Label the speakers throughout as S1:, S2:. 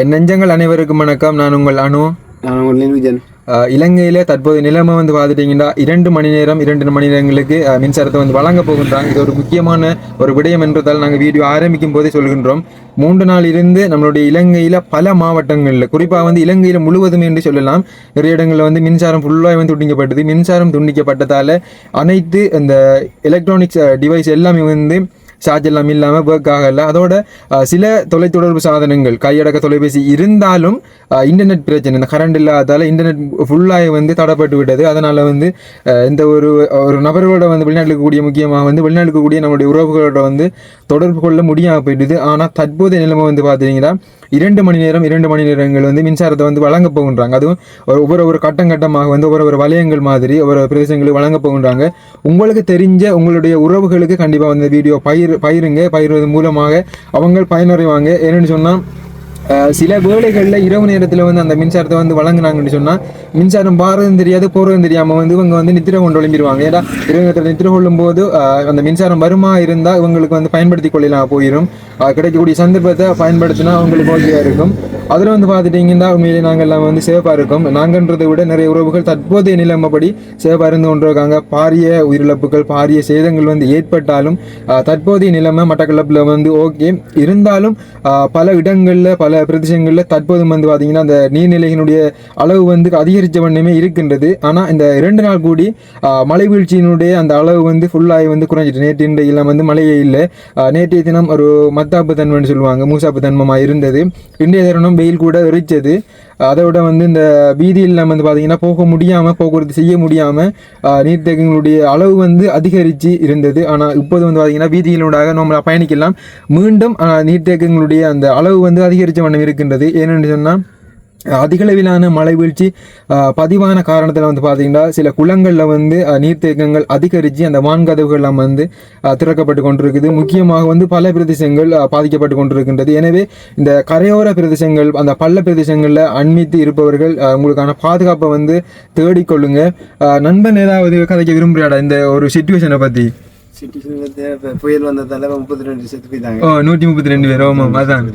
S1: என் நெஞ்சங்கள் அனைவருக்கும் வணக்கம். நான் உங்கள் அனு.
S2: நான் உங்கள் நிர்விஜன்.
S1: இலங்கையில தற்போது நிலைமை வந்து பார்த்துட்டீங்கன்னா இரண்டு மணி நேரம் இரண்டு மணி நேரங்களுக்கு மின்சாரத்தை வந்து வழங்க போகின்றாங்க. இது ஒரு முக்கியமான ஒரு விடயம் என்றதால் நாங்கள் வீடியோ ஆரம்பிக்கும் போதே சொல்கின்றோம். மூன்று நாள் இருந்து நம்மளுடைய இலங்கையில பல மாவட்டங்களில் குறிப்பாக வந்து இலங்கையில முழுவதும் என்று சொல்லலாம் நிறைய இடங்களில் வந்து மின்சாரம் ஃபுல்லாக வந்து துண்டிக்கப்பட்டது. மின்சாரம் துண்டிக்கப்பட்டதால அனைத்து இந்த எலக்ட்ரானிக்ஸ் டிவைஸ் எல்லாமே வந்து சார்ஜ் எல்லாம் இல்லாமல் ஒர்க் ஆகல. அதோட சில தொலைத்தொடர்பு சாதனங்கள் கையடக்க தொலைபேசி இருந்தாலும் இன்டர்நெட் பிரச்சனை இந்த கரண்ட் இல்லாததால் இன்டர்நெட் ஃபுல்லாக வந்து தடப்பட்டு விட்டது. அதனால் வந்து இந்த ஒரு ஒரு நபர்களோட வந்து வெளிநாட்டுக்கு கூடிய முக்கியமாக வந்து வெளிநாட்டுக்கு கூடிய நம்மளுடைய உறவுகளோட வந்து தொடர்பு கொள்ள முடியாமல் போயிடுது ஆனால் தற்போதைய நிலைமை வந்து பார்த்தீங்கன்னா இரண்டு மணி நேரம் இரண்டு மணி நேரங்கள் வந்து மின்சாரத்தை வந்து வழங்க போகின்றாங்க. அதுவும் ஒரு ஒவ்வொரு ஒரு கட்டம் கட்டமாக வந்து ஒவ்வொரு ஒரு வலயங்கள் மாதிரி ஒவ்வொரு பிரதேசங்களுக்கு வழங்க போகின்றாங்க. உங்களுக்கு தெரிஞ்ச உங்களுடைய உறவுகளுக்கு கண்டிப்பாக வந்து வீடியோ பயிர் பயிருங்க. பயிர்வது மூலமாக அவங்க பயனடைவாங்க. ஏன்னு சொன்னால் சில வேலைகளில் இரவு நேரத்தில் வந்து அந்த மின்சாரத்தை வந்து வழங்குனாங்கன்னு சொன்னால் மின்சாரம் பாரதும் தெரியாது போகிறதும் தெரியாமல் வந்து இவங்க வந்து நித்திரை கொண்டு விளம்பிடுவாங்க. ஏன்னா இரவு நேரத்தில் நித்திரை கொள்ளும் போது அந்த மின்சாரம் வருமா இருந்தால் இவங்களுக்கு வந்து பயன்படுத்தி கொள்ளலாம் போயிடும் கிடைக்கக்கூடிய சந்தர்ப்பத்தை பயன்படுத்தினா அவங்களுக்கு ஓகேயாக இருக்கும். அதில் வந்து பார்த்துட்டிங்கன்னா உண்மையிலே நாங்கள் எல்லாம் வந்து சேஃபாக இருக்கோம். நாங்கன்றதை விட நிறைய உறவுகள் தற்போதைய நிலைமைப்படி சேஃபாக இருந்து கொண்டிருக்காங்க. பாரிய உயிரிழப்புகள் பாரிய சேதங்கள் வந்து ஏற்பட்டாலும் தற்போதைய நிலைமை மட்டக்களப்பில் வந்து ஓகே. இருந்தாலும் பல இடங்களில் பல பிரதேசங்களில் தற்போது வந்து பார்த்திங்கன்னா அந்த நீர்நிலைகளுடைய அளவு வந்து அதிகரித்த வண்ணமே இருக்கின்றது. ஆனால் இந்த இரண்டு நாள் கூடி மழை வீழ்ச்சியினுடைய அந்த அளவு வந்து ஃபுல்லாகி வந்து குறைஞ்சிட்டு நேற்று இன்றைக்கெல்லாம் வந்து மழையே இல்லை. நேற்றைய தினம் ஒரு மத்தாப்பு தன்மைன்னு சொல்லுவாங்க மூசாப்பு தன்மமாக இருந்தது. இன்றைய தருணம் வெயில் கூட எரிச்சது. அதோட வந்து இந்த வீதியில் நம்ம வந்து பார்த்திங்கன்னா போக முடியாமல் போக்குவரத்து செய்ய முடியாமல் நீர்த்தேக்கங்களுடைய அளவு வந்து அதிகரித்து இருந்தது. ஆனால் இப்போது வந்து பார்த்திங்கன்னா வீதிகளூடாக நம்ம பயணிக்கலாம். மீண்டும் நீர்த்தேக்கங்களுடைய அந்த அளவு வந்து அதிகரித்த வண்ணம் இருக்கின்றது. ஏனென்று சொன்னால் அதிகளவிலான மழை வீழ்ச்சி பதிவான காரணத்தில் வந்து பார்த்தீங்கன்னா சில குளங்களில் வந்து நீர்த்தேக்கங்கள் அதிகரித்து அந்த வான்கதவுகள்லாம் வந்து திறக்கப்பட்டு கொண்டிருக்குது. முக்கியமாக வந்து பல பிரதேசங்கள் பாதிக்கப்பட்டு கொண்டிருக்கின்றது. எனவே இந்த கரையோர பிரதேசங்கள் அந்த பள்ள பிரதேசங்களில் அண்மித்து இருப்பவர்கள் உங்களுக்கான பாதுகாப்பை வந்து தேடிக்கொள்ளுங்க நண்பன் ஏதாவது கதைக்க விரும்புகிறாடா இந்த ஒரு சுச்சுவேஷனை பற்றி
S2: புயல் வந்ததால முப்பத்தி ரெண்டு செத்து போயிட்டாங்க.
S1: ஓ நூற்றி முப்பத்தி ரெண்டு பேர். ஆமாம் அதான்.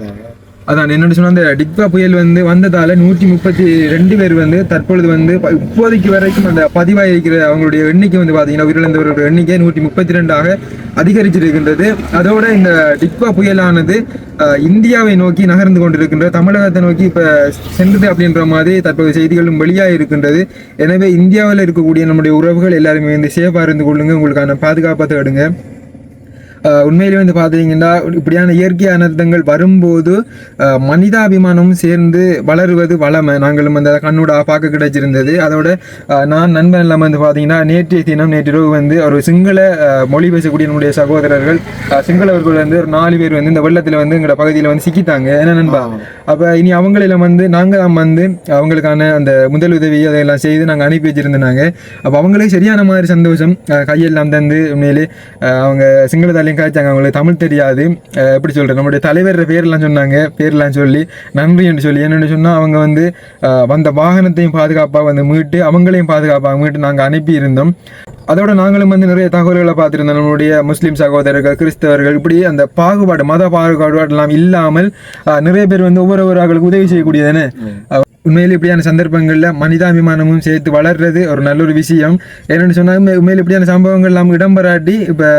S1: அதான் என்னோட சொன்ன அந்த டிக்வா புயல் வந்து வந்ததால நூற்றி முப்பத்தி ரெண்டு பேர் வந்து தற்பொழுது வந்து இப்போதைக்கு வரைக்கும் அந்த பதிவாக இருக்கிற அவங்களுடைய எண்ணிக்கை வந்து பார்த்தீங்கன்னா உயிரிழந்தவர்களுடைய எண்ணிக்கை நூற்றி முப்பத்தி ரெண்டாக அதிகரிச்சிருக்கின்றது. அதோட இந்த டிக்வா புயலானது இந்தியாவை நோக்கி நகர்ந்து கொண்டிருக்கின்ற தமிழகத்தை நோக்கி இப்போ சென்றது அப்படின்ற மாதிரி தற்போது செய்திகளும் வெளியாக இருக்கின்றது எனவே இந்தியாவில் இருக்கக்கூடிய நம்முடைய உறவுகள் எல்லாருமே வந்து சேஃபாக இருந்து கொள்ளுங்க. உங்களுக்கான பாதுகாப்பை தேடுங்க. உண்மையிலே வந்து பார்த்தீங்கன்னா இப்படியான இயற்கை அனர்த்தங்கள் வரும்போது மனிதாபிமானமும் சேர்ந்து வளருவது வளமை. நாங்களும் அந்த கண்ணோட பார்க்க கிடைச்சிருந்தது. அதோட நான் நண்பன் எல்லாம் வந்து பார்த்தீங்கன்னா நேற்றைய தினம் நேற்றிரவு வந்து ஒரு சிங்கள மொழி பேசக்கூடிய நம்முடைய சகோதரர்கள் சிங்களவர்கள் வந்து ஒரு நாலு பேர் வந்து இந்த வெள்ளத்தில் வந்து எங்களோட பகுதியில் வந்து சிக்கிட்டாங்க. என்ன நண்பா? அப்போ இனி அவங்களெல்லாம் வந்து நாங்கள் வந்து அவங்களுக்கான அந்த முதலுதவி அதையெல்லாம் செய்து நாங்கள் அனுப்பி வச்சிருந்தாங்க அப்போ அவங்களுக்கு சரியான மாதிரி சந்தோஷம் கையெல்லாம் தந்து உண்மையிலே அவங்க சிங்கள தாலையும் காய்ச்சாங்க அவங்களுக்கு தமிழ் தெரியாது எப்படி சொல்கிறேன் நம்முடைய தலைவர் பேர்லாம் சொன்னாங்க. பேர்லாம் சொல்லி நன்றி என்று சொல்லி. என்னென்னு சொன்னால் அவங்க வந்து வந்த வாகனத்தையும் பாதுகாப்பாக வந்து மீட்டு அவங்களையும் பாதுகாப்பாக மீட்டு நாங்கள் அனுப்பி இருந்தோம் அதோட நாங்களும் வந்து நிறைய தகவல்களை பார்த்துருந்தோம். நம்மளுடைய முஸ்லீம் சகோதரர்கள் கிறிஸ்தவர்கள் இப்படி அந்த பாகுபாடு மத பாகுபாடு எல்லாம் இல்லாமல் நிறைய பேர் வந்து ஒவ்வொரு ஆளுக்கு உதவி செய்யக்கூடியதுன்னு. உண்மையில் இப்படியான சந்தர்ப்பங்களில் மனிதாபிமானமும் சேர்த்து வளர்றது ஒரு நல்ல ஒரு விஷயம். என்னென்னு சொன்னால் உண்மையில் இப்படியான சம்பவங்கள் நம்ம இடம்பெறாட்டி இப்போ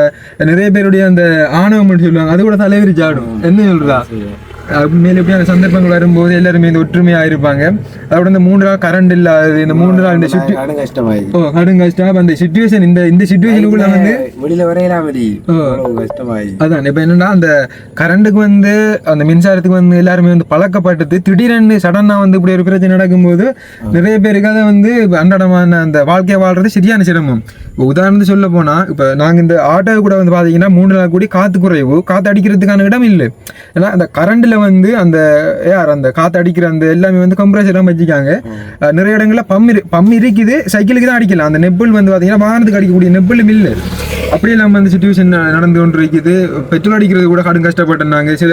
S1: நிறைய பேருடைய அந்த ஆணவம் சொல்லுவாங்க அது கூட தலைவிரி ஜாடும் என்ன சொல்றா? உண்மையில் இப்படியான சந்தர்ப்பங்கள் வரும்போது எல்லாருமே இந்த ஒற்றுமையாக இருப்பாங்க அதோட இந்த மூன்று நாள் கரண்ட் இல்லாதது இந்த மூன்று நாள் இந்த
S2: கஷ்டமாயி
S1: ஓ கடும் கஷ்டம் அந்த சுச்சுவேஷன் இந்த இந்த சுச்சுவேஷனுக்குள்ள வந்து
S2: வெளியில வரையலாம் வெளி அவ்வளவு கஷ்டமாயி
S1: அதான் இப்போ என்னன்னா அந்த கரண்ட்டுக்கு வந்து அந்த மின்சாரத்துக்கு வந்து எல்லாருமே வந்து பழக்கப்பட்டது திடீரென்று சடனாக வந்து இப்படி ஒரு பிரச்சனை நடக்கும்போது நிறைய பேருக்கு அதை வந்து அன்றாடமான அந்த வாழ்க்கையை வாழ்றது சரியான சிரமம் இப்போ உதாரணத்துக்கு சொல்ல போனால் இப்போ நாங்கள் இந்த ஆட்டோ கூட வந்து பார்த்தீங்கன்னா மூணு நாள் கூடி காற்று குறைவு. காற்று அடிக்கிறதுக்கான இடம் இல்லை. ஏன்னா அந்த கரண்டில் வந்து அந்த யார் அந்த காற்று அடிக்கிற அந்த எல்லாமே வந்து கம்ப்ரஸர்லாம் வச்சுக்காங்க நிறைய இடங்களில் பம் இரு பம் இருக்குது சைக்கிளுக்கு தான் அடிக்கலாம் அந்த நெப்பிள் வந்து பார்த்தீங்கன்னா வாகனத்துக்கு அடிக்கக்கூடிய நெப்பிளும் இல்லை. அப்படியெல்லாம் வந்து சுச்சுவேஷன் நடந்து கொண்டு இருக்குது பெட்ரோல் அடிக்கிறது கூட கடும் கஷ்டப்பட்டிருந்தாங்க. சில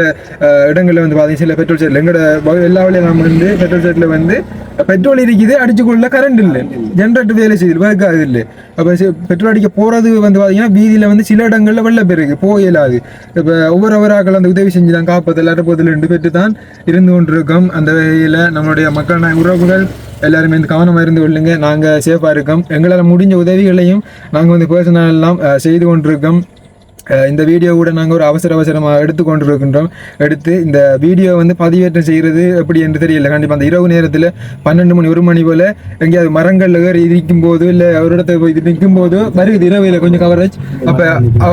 S1: இடங்களில் வந்து பார்த்தீங்கன்னா சில பெட்ரோல் செட்டில் எங்களோட எல்லா எல்லா நம்ம வந்து பெட்ரோல் செட்டில் வந்து பெட்ரோல் இருக்குது அடிச்சுக்கொள்ள கரண்ட் இல்லை. ஜென்ரேட்டர் வேலை செய்யுது ஒர்க் ஆகுது இல்லை. அப்போ பெட்ரோல் அடிக்க போகிறது வந்து பார்த்தீங்கன்னா வீதியில் வந்து சில இடங்களில் வெள்ள பெருக்கு போக இப்போ ஒவ்வொரு ஒவ்வொரு அந்த உதவி செஞ்சு தான் காப்பதில் அறுப்பதில் ரெண்டு பெற்று தான் இருந்து கொண்டிருக்கோம். அந்த வகையில் நம்மளுடைய மக்கள் உறவுகள் எல்லாருமே வந்து கவனமாக இருந்து கொள்ளுங்க. நாங்கள் சேஃபாக இருக்கோம். எங்களால் முடிஞ்ச உதவிகளையும் நாங்கள் வந்து பர்சனல் எல்லாம் செய்து கொண்டிருக்கோம். இந்த வீடியோ கூட நாங்கள் ஒரு அவசர அவசரமாக எடுத்து கொண்டிருக்கின்றோம். எடுத்து இந்த வீடியோ வந்து பதிவேற்றம் செய்கிறது எப்படி என்று தெரியல. கண்டிப்பாக அந்த இரவு நேரத்தில் பன்னெண்டு மணி ஒரு மணி போல் எங்கேயாவது மரங்கள் ஏறி இருக்கும் போது இல்லை ஒரு இடத்துல போய் நிற்கும் போது வருது இரவில் கொஞ்சம் கவரேஜ் அப்போ ஓ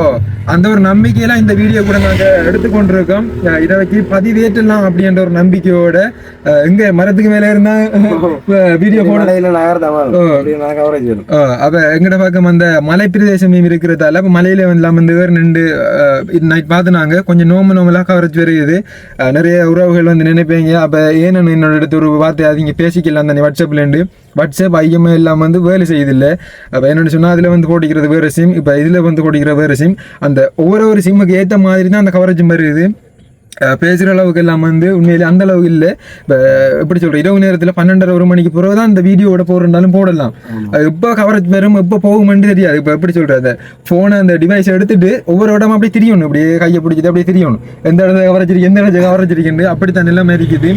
S1: அந்த ஒரு நம்பிக்கையெல்லாம் இந்த வீடியோ கூட நாங்கள் எடுத்து கொண்டிருக்கோம். அஹ், இதை வச்சு பதிவேற்றலாம் அப்படின்ற ஒரு நம்பிக்கையோட எங்க மரத்துக்கு மேலே இருந்தால் வீடியோ போட அப்ப எங்கட பக்கம் அந்த மலை பிரதேசம் இருக்கிறதால அப்ப மலையில வந்து வேறு ரெண்டு நைட் பார்த்துனாங்க கொஞ்சம் நோம்பு நோம்பலாக கவரேஜ் வருது நிறைய உறவுகள் வந்து நினைப்பீங்க. அப்போ ஏன்னு என்னோட எடுத்து ஒரு வார்த்தை அதிங்க பேசிக்கலாம் தானே வாட்ஸ்அப்லேருந்து வாட்ஸ்அப் ஐஎம்ஐ இல்லாமல் வந்து வேலை செய்யுதில்லை அப்போ என்னென்னு சொன்னால் அதில் வந்து போட்டிக்கிறது வேறு சிம் இப்போ இதில் வந்து போட்டிக்கிற வேறு சிம் அந்த ஒவ்வொரு ஒரு சிம்முக்கு ஏற்ற மாதிரி தான் அந்த கவரேஜும் வருது பேசுகிற அளவுக்கு எல்லாம் வந்து உண்மையிலே அந்த அளவுக்கு இல்லை. இப்போ எப்படி சொல்கிறேன் இரவு நேரத்தில் பன்னெண்டரை ஒரு மணிக்கு பிறகு தான் இந்த வீடியோவோட போடுறதாலும் போடலாம். அது எப்போ கவரேஜ் வரும் எப்போ போகுமென்று தெரியாது. இப்போ எப்படி சொல்கிறது ஃபோனை அந்த டிவைஸை எடுத்துட்டு ஒவ்வொரு இடமா அப்படியே திரியணும். அப்படியே கையை பிடிச்சிட்டு அப்படியே திரியணும். எந்த இடத்துல கவரேஜ் இருக்கு எந்த இடத்துல கவரேஜ் இருக்குன்னு அப்படித்தான் நிலைமை இருக்குது.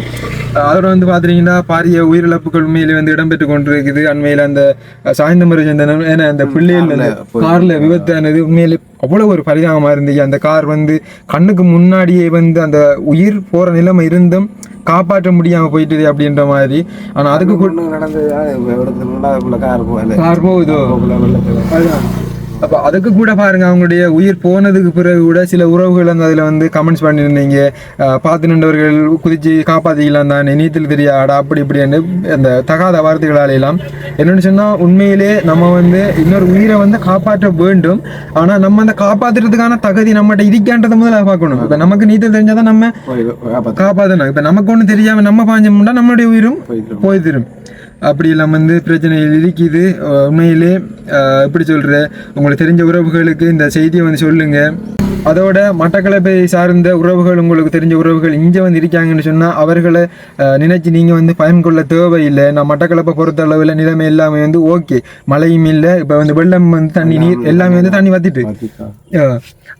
S1: அஹ் அதோட வந்து பார்த்தீங்கன்னா பாரிய உயிரிழப்புகள் உண்மையிலே வந்து இடம்பெற்று கொண்டிருக்குது. அண்மையில் அந்த அஹ், சாய்ந்தமரை சேர்ந்த ஏன்னா அந்த பிள்ளைகள் அந்த காரில் விபத்தானது உண்மையிலே அவ்வளோ ஒரு பரிதாபமாக இருந்துச்சு அந்த கார் வந்து கண்ணுக்கு முன்னாடியே வந்து அந்த உயிர் போகிற நிலைமை இருந்தும் காப்பாற்ற முடியாமல் போயிட்டுது அப்படின்ற மாதிரி. ஆனால் அதுக்கு
S2: நடந்து கார்
S1: போகுதோ? அப்போ அதுக்கு கூட பாருங்க அவங்களுடைய உயிர் போனதுக்கு பிறகு கூட சில உறவுகள் வந்து அதில் வந்து கமெண்ட்ஸ் பண்ணியிருந்தீங்க பார்த்து நின்றவர்கள் குதிச்சு காப்பாற்றிக்கலாம் தானே நீச்சல் தெரியாடா அப்படி இப்படின்னு அந்த தகாத வார்த்தைகளால எல்லாம். என்னன்னு சொன்னால் உண்மையிலே நம்ம வந்து இன்னொரு உயிரை வந்து காப்பாற்ற வேண்டும். ஆனால் நம்ம அந்த காப்பாற்றுறதுக்கான தகுதி நம்மகிட்ட இருக்கான்றதை முதல்ல பார்க்கணும். இப்போ நமக்கு நீச்சல் தெரிஞ்சாதான் நம்ம காப்பாற்றணும் இப்போ நமக்கு ஒன்றும் தெரியாமல் நம்ம பாஞ்சோம்னா நம்மளுடைய உயிரும் போய் தரும் அப்படி எல்லாம் வந்து பிரச்சனைகள் இருக்குது. உண்மையிலே எப்படி சொல்ற உங்களுக்கு தெரிஞ்ச உறவுகளுக்கு இந்த செய்தியை வந்து சொல்லுங்க. அதோட மட்டக்களப்பை சார்ந்த உறவுகள் உங்களுக்கு தெரிஞ்ச உறவுகள் இங்கே வந்து இருக்காங்கன்னு சொன்னால் அவர்களை நினைச்சு நீங்கள் வந்து பயன் கொள்ள தேவையில்லை. நான் மட்டக்களப்பை பொறுத்த அளவில் நிலைமை எல்லாமே வந்து ஓகே. மழையும் இல்லை இப்போ வந்து வெள்ளம் வந்து தண்ணி நீர் எல்லாமே வந்து தண்ணி வத்திட்டு.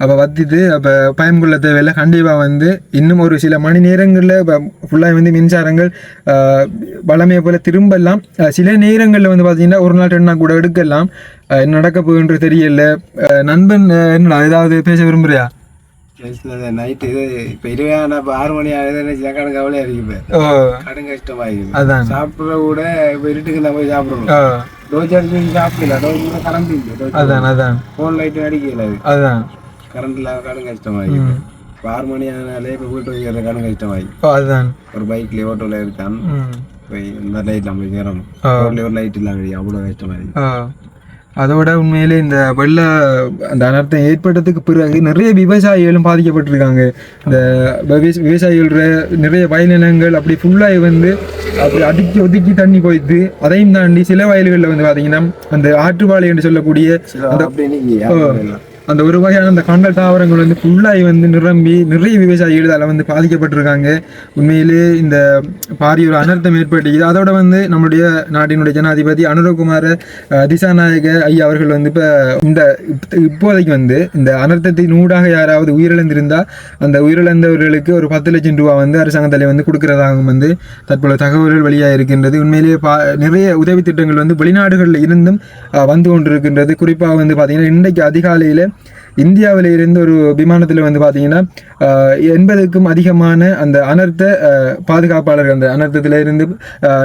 S1: அப்போ வத்திட்டு அப்போ பயம் கொள்ள தேவையில்லை. கண்டிப்பாக வந்து இன்னும் ஒரு சில மணி நேரங்களில் இப்போ ஃபுல்லாக வந்து மின்சாரங்கள் ஆஹ், வழமையை போல் திரும்பலாம். ஆஹ், சில நேரங்களில் வந்து பார்த்தீங்கன்னா ஒரு நாள் ரெண்டு நாள் கூட எடுக்கலாம். நடக்க போகுன்றது தெரியல. நண்பன் என்னடா ஏதாவது பேச விரும்புறியா?
S2: நைட்டு இது இப்ப இருபது இப்ப ஆறு மணி ஆகுதுன்னு கடன் கவலையா இருக்கு இப்ப.
S1: ஓ.
S2: கடன் கஷ்டமாயிருக்கு
S1: அதான்.
S2: சாப்பிட கூட இப்ப இருட்டுக்கு நான் போய் சாப்பிடணும். டோஜ் அடிச்சு சாப்பிடல டோஜ் கூட கரண்ட் இல்லை
S1: அதான் அதான்.
S2: ஃபோன் லைட்டும் அடிக்கல
S1: அதான்.
S2: கரண்ட் இல்லாத கடன் கஷ்டமாயிருக்கு இப்ப. ஆறு மணி ஆனாலே இப்ப வீட்டு வைக்கிற கடன் கஷ்டமாயி
S1: ஓ அதுதான்
S2: ஒரு பைக்ல ஓட்டோல இருக்கான். போய் இந்த போய். ரோட்ல ஒரு லைட்.
S1: அதோட உண்மையிலே இந்த வெள்ள அந்த அனர்த்தம் ஏற்பட்டதுக்கு பிறகு நிறைய விவசாயிகளும் பாதிக்கப்பட்டிருக்காங்க இந்த விவச- விவசாயிகளோட நிறைய வயல்நிலங்கள் அப்படி ஃபுல்லாகி வந்து அப்படி அடிக்கி ஒதுக்கி தண்ணி போயிடுது அதையும் தாண்டி சில வயல்களில் வந்து பார்த்தீங்கன்னா அந்த ஆற்றுவாழை என்று சொல்லக்கூடிய
S2: இல்லை.
S1: அந்த ஒரு வகையான அந்த கண்டல் தாவரங்கள் வந்து ஃபுல்லாகி வந்து நிரம்பி நிறைய விவசாயிகள் அதில் வந்து பாதிக்கப்பட்டிருக்காங்க. உண்மையிலே இந்த பாரிய ஒரு அனர்த்தம் ஏற்பட்டுச்சு அதோட வந்து நம்மளுடைய நாட்டினுடைய ஜனாதிபதி அனுரகுமார திசாநாயக ஐயா அவர்கள் வந்து இப்போ இந்த இப்போதைக்கு வந்து இந்த அனர்த்தத்தின் ஊடாக யாராவது உயிரிழந்திருந்தால் அந்த உயிரிழந்தவர்களுக்கு ஒரு பத்து லட்சம் ரூபா வந்து அரசாங்கத்தில் வந்து கொடுக்கறதாகவும் வந்து தற்போது தகவல்கள் வெளியாக இருக்கின்றது. உண்மையிலேயே பா நிறைய உதவி திட்டங்கள் வந்து வெளிநாடுகளில் இருந்தும் வந்து கொண்டிருக்கின்றது. குறிப்பாக வந்து பார்த்திங்கன்னா இன்றைக்கு அதிகாலையில் இந்தியாவில் இருந்து ஒரு விமானத்தில் வந்து பார்த்தீங்கன்னா எண்பதுக்கும் அதிகமான அந்த அனர்த்த பாதுகாப்பாளர்கள் அந்த அனர்த்தத்தில் இருந்து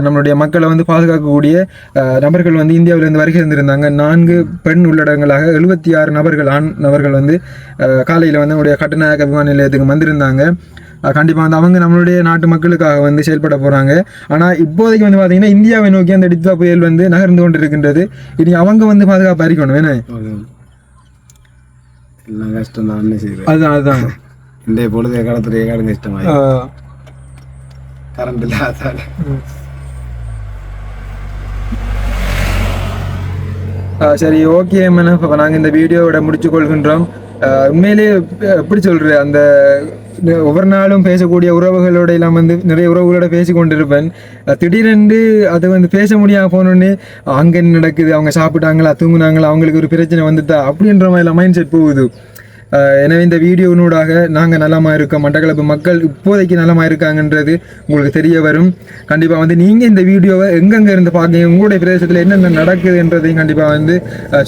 S1: நம்மளுடைய மக்களை வந்து பாதுகாக்கக்கூடிய நபர்கள் வந்து இந்தியாவிலிருந்து வருகை இருந்திருந்தாங்க நான்கு பெண் உள்ளடங்களாக எழுபத்தி ஆறு நபர்கள் ஆண் நபர்கள் வந்து காலையில் வந்து நம்முடைய கட்டுநாயக்க விமான நிலையத்துக்கு வந்திருந்தாங்க. கண்டிப்பாக வந்து அவங்க நம்மளுடைய நாட்டு மக்களுக்காக வந்து செயல்பட போகிறாங்க ஆனால் இப்போதைக்கு வந்து பார்த்தீங்கன்னா இந்தியாவை நோக்கி அந்த டிட்வா புயல் வந்து நகர்ந்து கொண்டு இருக்கின்றது இனி அவங்க வந்து பாதுகாப்பாக இருக்கணும்
S2: வேணும் எல்லாம் கஷ்டம் தான் என்ன செய்வேன்.
S1: அதுதான் அதுதான்
S2: இந்த பொழுதைய காலத்துல கடன் கஷ்டமாயி கரண்ட் இல்லாதால
S1: உம். அஹ் சரி ஓகே மேம் இப்போ நாங்கள் இந்த வீடியோவோட முடிச்சு கொள்கின்றோம் உண்மையிலேயே எப்படி சொல்றது அந்த ஒவ்வொரு நாளும் பேசக்கூடிய உறவுகளோட எல்லாம் வந்து நிறைய உறவுகளோட பேசி கொண்டிருப்பேன் திடீரென்று அது வந்து பேச முடியாம போனோடனே அங்கே என்ன நடக்குது? அவங்க சாப்பிட்டாங்களா? தூங்குனாங்களா? அவங்களுக்கு ஒரு பிரச்சனை வந்துட்டா? அப்படின்ற மாதிரி மைண்ட் செட் போகுது. எனவே இந்த வீடியோனூடாக நாங்கள் நலமாக இருக்கோம் மட்டக்களப்பு மக்கள் இப்போதைக்கு நலமாக இருக்காங்கன்றது உங்களுக்கு தெரிய வரும். கண்டிப்பாக வந்து நீங்கள் இந்த வீடியோவை எங்கெங்கே இருந்து பார்க்கீங்க உங்களுடைய பிரதேசத்தில் என்னென்ன நடக்குதுன்றதையும் கண்டிப்பாக வந்து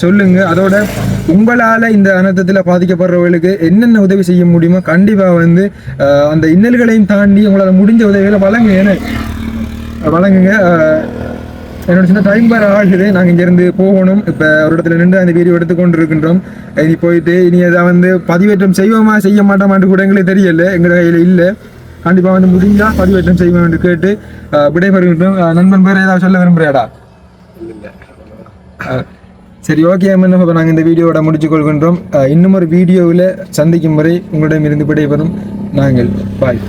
S1: சொல்லுங்கள் அதோட உங்களால் இந்த அனர்த்தத்தில் பாதிக்கப்படுறவர்களுக்கு என்னென்ன உதவி செய்ய முடியுமோ கண்டிப்பாக வந்து அந்த இன்னல்களையும் தாண்டி உங்களால் முடிஞ்ச உதவிகளை வழங்குங்க. வழங்குங்க. என்னோட சின்ன டைம் வேறு ஆகுது நாங்கள் இங்கேருந்து போகணும். இப்போ ஒரு இடத்துல நின்று அந்த வீடியோ எடுத்துக்கொண்டு இருக்கின்றோம் இனி போயிட்டு இனி அதை வந்து பதிவேற்றம் செய்வோமா செய்ய மாட்டோமான்னு கூட எங்களுக்கு தெரியல. எங்கள் கையில் இல்லை. கண்டிப்பாக வந்து முடிஞ்சால் பதிவேற்றம் செய்வோம் என்று கேட்டு விடைபெறுகின்றோம். நண்பன் பேர் ஏதாவது சொல்ல விரும்புகிறாடா சரி ஓகே அம்மன். இப்போ நாங்கள் இந்த வீடியோவோட முடிச்சு கொள்கின்றோம். இன்னும் ஒரு வீடியோவில் சந்திக்கும் முறை உங்களிடம் இருந்து விடைபெறும் நாங்கள். பாய்